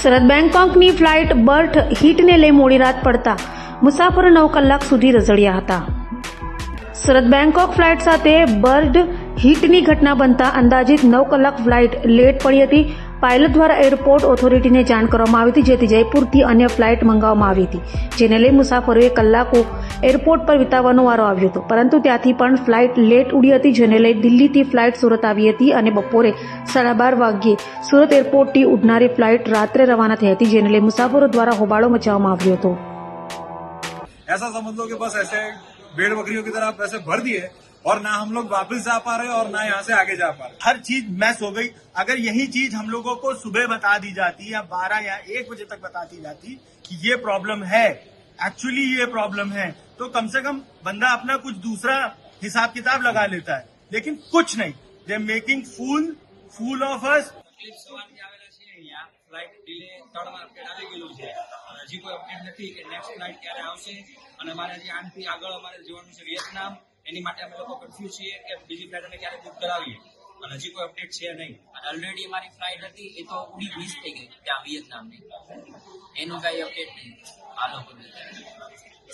સરહદ બેંકોકની flight birth હીટને લઈ મોડી રાત પડતા મુસાફરો નવ કલાક સુધી રઝળ્યા હતા. સરહદ બેંકોક ફ્લાઇટ સાથે બર્ડ હીટની ઘટના બનતા અંદાજિત નવ કલાક ફ્લાઇટ લેટ પડી હતી. પાયલટ દ્વારા એરપોર્ટ ઓથોરિટીને જાણ કરવામાં આવી હતી જેથી જયપુરથી અન્ય ફ્લાઇટ મંગાવવામાં આવી હતી જેને લઈ મુસાફરોએ કલાકો એરપોર્ટ પર વિતાવવાનો વારો આવ્યો હતો પરંતુ ત્યાંથી પણ ફ્લાઇટ લેટ ઉડી હતી જેને લઈ દિલ્હીથી ફ્લાઇટ સુરત આવી હતી અને બપોરે સાડા બાર વાગ્યે સુરત એરપોર્ટથી ઉડનારી ફ્લાઇટ રાત્રે રવાના થઈ હતી જેને લઈ મુસાફરો દ્વારા હોબાળો મચાવવામાં આવ્યો હતો ऐसा समझ लो कि बस ऐसे भेड़ बकरियों की तरह आप पैसे भर दिए और ना हम लोग वापस जा पा रहे और ना यहाँ से आगे जा पा रहे हर चीज मैस हो गई अगर यही चीज हम लोगों को सुबह बता दी जाती या बारह या एक बजे तक बताती जाती कि ये प्रॉब्लम है एक्चुअली ये प्रॉब्लम है तो कम से कम बंदा अपना कुछ दूसरा हिसाब किताब लगा लेता है लेकिन कुछ नहीं they making fool fool of अस તકલીફ સવારથી આવેલા છીએ અહીંયા ફ્લાઇટ ડિલે ત્રણ અપડેટ આવી ગયેલું છે અને હજી કોઈ અપડેટ નથી કે નેક્સ્ટ ફ્લાઇટ ક્યારે આવશે અને અમારે હજી આનાથી આગળ અમારે જવાનું છે વિયેતનામ એની માટે અમે લોકો કન્ફ્યુઝ છીએ કે બીજી ફ્લાઇટ અમે ક્યારે બુક કરાવીએ અને હજી કોઈ અપડેટ છે નહીં અને ઓલરેડી અમારી ફ્લાઇટ હતી એ તો ઉડી મિસ થઈ ગઈ ત્યાં વિયેતનામની એનું કઈ અપડેટ નહીં આ લોકો